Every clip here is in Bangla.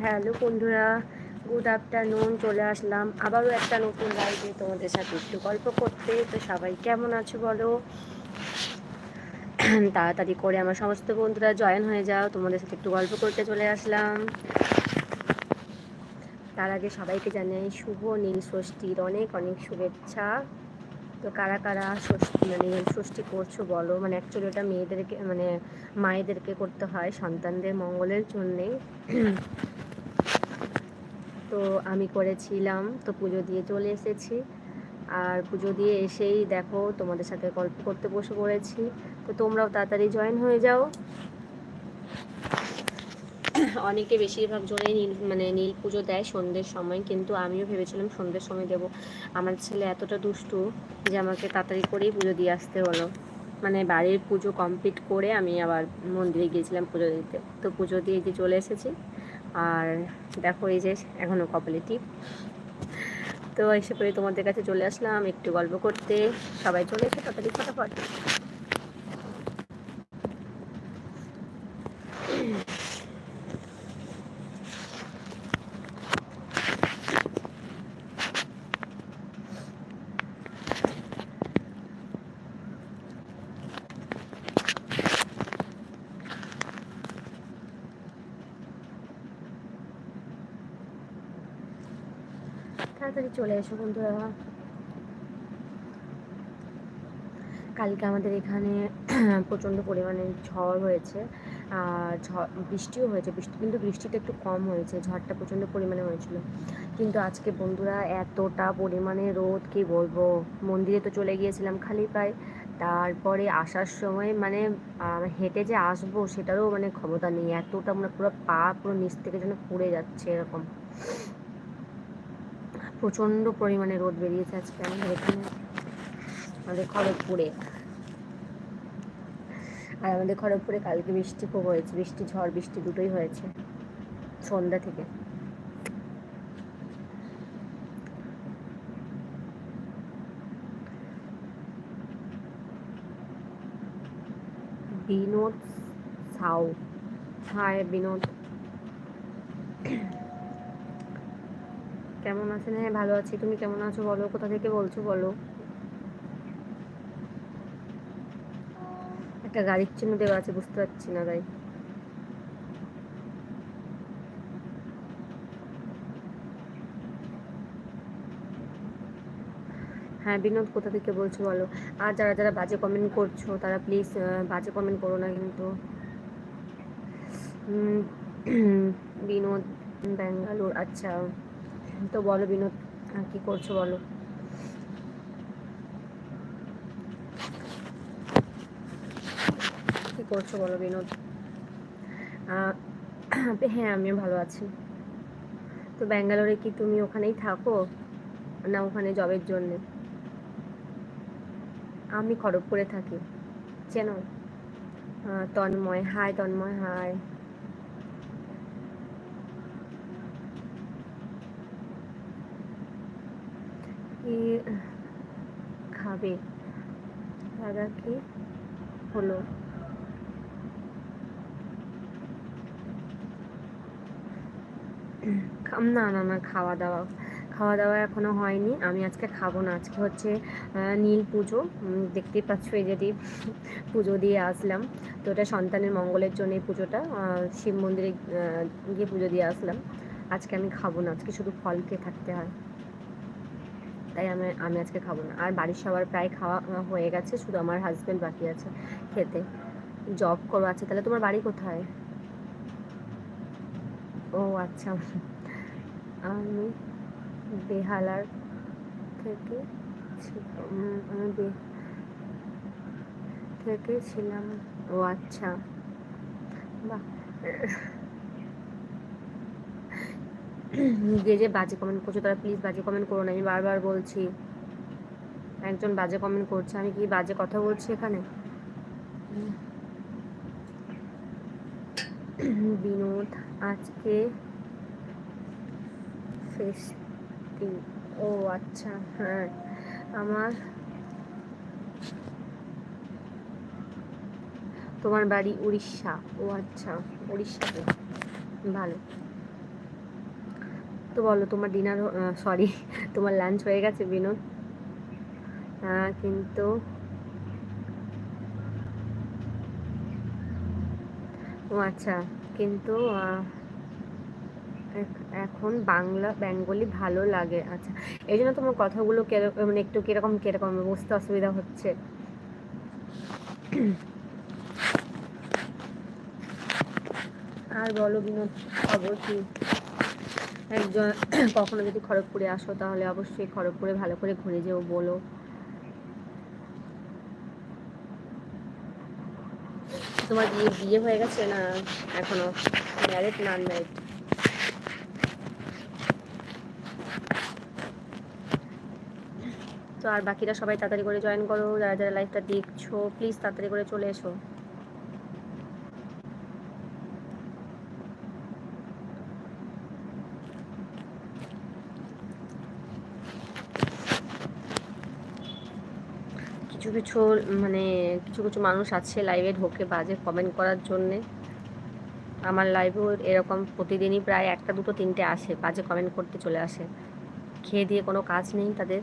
হ্যালো বন্ধুরা গুড আফটারনুন চলে আসলাম আবারও একটা নতুন লাইভে তোমাদের সাথে একটু গল্প করতে। তো সবাই কেমন আছো বলো? তাড়াতাড়ি করে আমার সমস্ত বন্ধুরা জয়েন হয়ে যাও, তোমাদের সাথে একটু গল্প করতে চলে আসলাম। তার আগে সবাইকে জানাই শুভ, নীল ষষ্ঠীর অনেক অনেক শুভেচ্ছা। তো কারা কারা ষষ্ঠী মানে ষষ্ঠী করছ বলো? মানে অ্যাকচুয়ালি ওটা মেয়েদেরকে মানে মায়েদেরকে করতে হয়, সন্তানদের মঙ্গলের জন্যে। তো আমি করেছিলাম, তো পুজো দিয়ে চলে এসেছি। আর পুজো দিয়ে এসেই দেখো তোমাদের সাথে গল্প করতে বসে পড়েছি। তো তোমরাও তাড়াতাড়ি জয়েন হয়ে যাও। অনেকে বেশিরভাগ জনেই নীল মানে নীল পুজো দেয় সন্ধ্যের সময়, কিন্তু আমিও ভেবেছিলাম সন্ধ্যের সময় দেব। আমার ছেলে এতটা দুষ্টু যে আমাকে তাড়াতাড়ি করেই পুজো দিয়ে আসতে হলো। মানে বাড়ির পুজো কমপ্লিট করে আমি আবার মন্দিরে গিয়েছিলাম পুজো দিতে। তো পুজো দিয়ে যে চলে এসেছি, আর দেখো এই যে এখনও কপালে টিপ। তো এসে পরে তোমাদের কাছে চলে আসলাম একটু গল্প করতে। সবাই চলে এসে তাড়াতাড়ি, ফটাফট। তাড়াতাড়ি চলে এসো বন্ধুরা। কালকে আমাদের এখানে প্রচণ্ড পরিমাণে ঝড় হয়েছে। আর ঝড়, বৃষ্টিও হয়েছে। বৃষ্টি, কিন্তু বৃষ্টিটা একটু কম হয়েছে। ঝড়টা প্রচণ্ড পরিমাণে হয়েছিল। কিন্তু আজকে বন্ধুরা এতটা পরিমাণে রোদ, কি বলব? মন্দিরে তো চলে গিয়েছিলাম খালি পায়ে। তারপরে আসার সময় মানে হেঁটে যে আসব সেটারও মানে ক্ষমতা নেই। এতটা মানে পুরো পা পুরো নিচ থেকে যেন পুড়ে যাচ্ছে এরকম। প্রচণ্ড পরিমাণে রোদ বেরিয়েছে আজকে আমাদের এখানে, আমাদের খড়গপুরে। আর আমাদের খড়গপুরে কালকে বৃষ্টি খুব হয়েছে, বৃষ্টি, ঝড়, বৃষ্টি দুটোই হয়েছে সন্ধ্যা থেকে। বিনোদ সাউ। হায় বিনোদ। কেমন আছেন? হ্যাঁ ভালো আছি। তুমি কেমন আছো বলো? কোথা থেকে বলছো বলো? একটা গাড়ির চিহ্ন দেওয়া আছে, বুঝতে পারছি না তাই। হ্যাঁ বিনোদ, কোথা থেকে বলছো বলো? আর যারা যারা বাজে কমেন্ট করছ, তারা প্লিজ বাজে কমেন্ট করো না কিন্তু। বিনোদ, ব্যাঙ্গালোর আচ্ছা। তো বলো বিনোদ কি করছ বলো? কি করছ বলো বিনোদ? হ্যাঁ আমিও ভালো আছি। তো ব্যাঙ্গালোরে কি তুমি ওখানেই থাকো? না, ওখানে জবের জন্যে? আমি খড়গপুরে থাকি। চেনো? তন্ময় হাই তন্ময় হাই কি খাবে? দাদা কি হলো? না না না, খাওয়া দাওয়া। খাওয়া দাওয়া এখনও হয়নি, আমি আজকে খাব না। আজকে হচ্ছে নীল পুজো। দেখতেই পাচ্ছ এই যেটি পুজো দিয়ে আসলাম। তো এটা সন্তানের মঙ্গলের জন্য এই পুজোটা। শিব মন্দিরে গিয়ে পুজো দিয়ে আসলাম। আজকে আমি খাব না, আজকে শুধু ফল খেয়ে থাকতে হয়। তাই আমি আমি আজকে খাব না। আর বাড়ির সবার প্রায় খাওয়া হয়ে গেছে, শুধু আমার হাজব্যান্ড বাকি আছে খেতে। জব করো আছে তাহলে তোমার বাড়ি কোথায়? ও আচ্ছা। আমি বেহালার থেকে আমি থেকে ছিলাম। ও আচ্ছা। বাহ। যে যে বাজে কমেন্ট করছ তারা প্লিজ বাজে কমেন্ট করো না। আমি বারবার বলছি, একজন বাজে কমেন্ট করছে, আমি কি বাজে কথা বলছি এখানে? বিনোদ, আজকে ফেস্টি, ও আচ্ছা হ্যাঁ আমার তোমার বাড়ি উড়িষ্যা, ও আচ্ছা উড়িষ্যাতে ভালো। তো বলো তোমার ডিনার সরি তোমার লাঞ্চ হয়ে গেছে বিনোদ? আহ, কিন্তু ও আচ্ছা কিন্তু এখন বাংলা বেঙ্গলি ভালো লাগে। আচ্ছা এই জন্য তোমার কথাগুলো কেরকম মানে একটু কীরকম কীরকম বুঝতে অসুবিধা হচ্ছে। আর বলো বিনোদ খবর কি? একজন কখনো যদি খড়গপুরে আসো, তাহলে অবশ্যই খড়গপুরে ভালো করে ঘুরে যেও, বলো। তোমার বিয়ে বিয়ে হয়ে গেছে না এখনও? ম্যারিড না আনম্যারিড তো আর বাকিরা সবাই তাড়াতাড়ি করে জয়েন করো, যারা যারা লাইভটা দেখছ প্লিজ তাড়াতাড়ি করে চলে এসো। কিছু কিছু মানে কিছু কিছু মানুষ আছে লাইভে ঢোকে বাজে কমেন্ট করার জন্যে। আমার লাইভেও এরকম প্রতিদিনই প্রায় একটা, দুটো, তিনটে আসে, বাজে কমেন্ট করতে চলে আসে। খেয়ে দিয়ে কোনো কাজ নেই তাদের।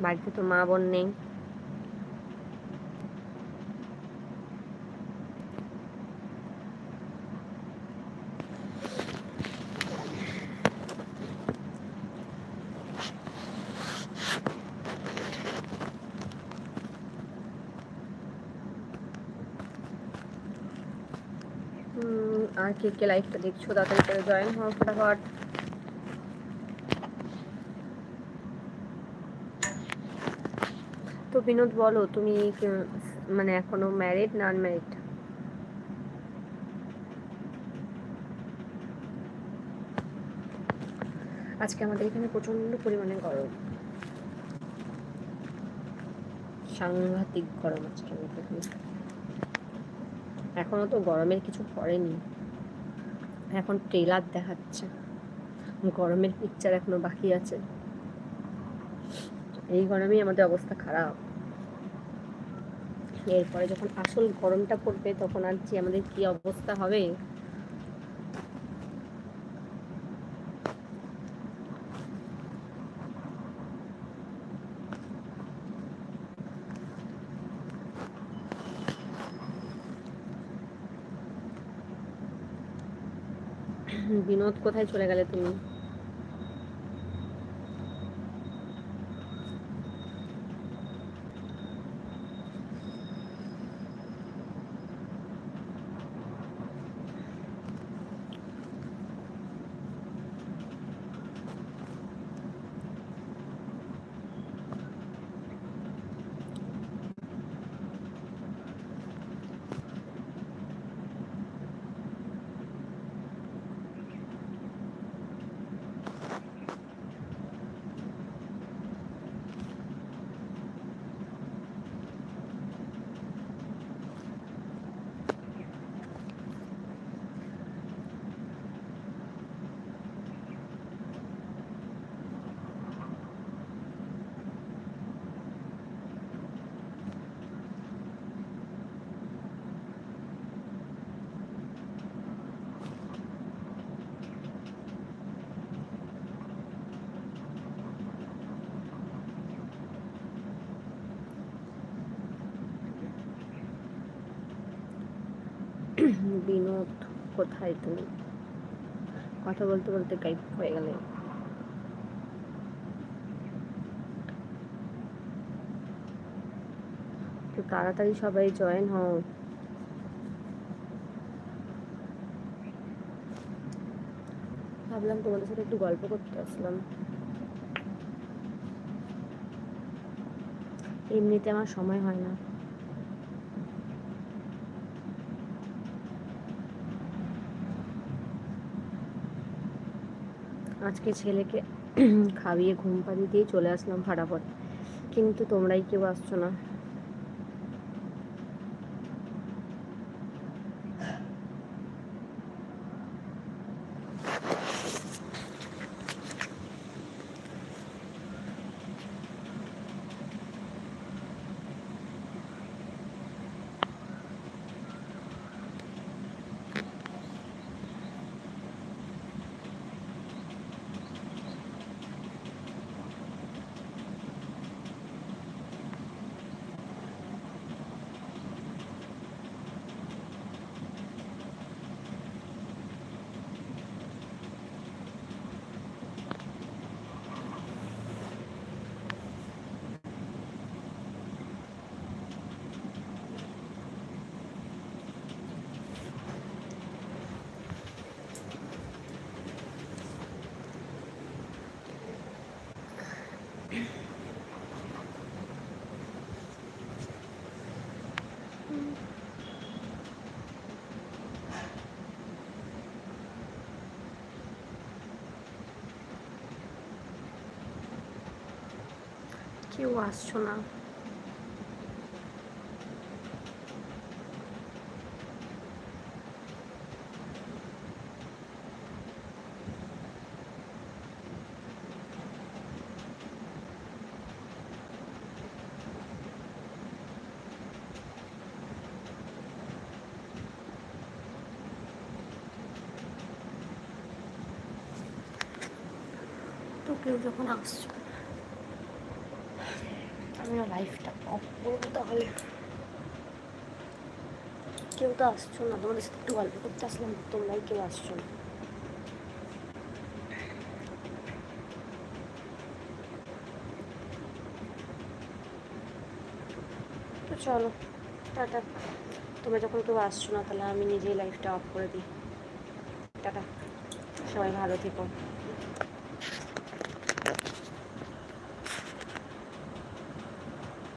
বাড়িতে তো মা বোন নেই। আর কে কে লাইভটা দেখছ, তাড়াতাড়ি করে জয়েন হও ফটাফট। তো বিনোদ, বলো, তুমি মানে এখনও ম্যারিড না আনম্যারিড আজকে আমাদের এখানে প্রচণ্ড পরিমাণে গরম। সাংঘাতিক গরম আজকে আমাদের এখানে এখনও তো গরমের কিছু পড়েনি। এখন ট্রেলার দেখাচ্ছে। গরমের পিকচার এখনও বাকি আছে। এই গরমেই আমাদের অবস্থা খারাপ। এরপরে যখন আসল গরমটা পড়বে তখন আর যে আমাদের কি অবস্থা হবে বিনোদ কোথায় চলে গেলে তুমি? বিনোদ, কোথায় তুমি? কথা বলতে বলতে গাইব হয়ে গেলে। তো তাড়াতাড়ি সবাই জয়েন হও। ভাবলাম তোমাদের সাথে একটু গল্প করতে আসলাম। এমনিতে আমার সময় হয় না। আজকে ছেলেকে খাইয়ে ঘুম পাড়িয়ে দিয়ে চলে আসলাম ফাটাফট। কিন্তু তোমরাই কেউ আসছো না। কেউ আসছো না তো কেউ যখন আসছো আমি লাইফটা অফ করব তাহলে। কেউ তো আসছো না, তোমাদের সাথে একটু গল্প করতে আসলাম, তোমরাই কেউ আসছো না। তো চলো, টাটা। তোমরা যখন কেউ আসছো না, তাহলে আমি নিজেই লাইফটা অফ করে দিই। টাটা। সবাই ভালো থেকো।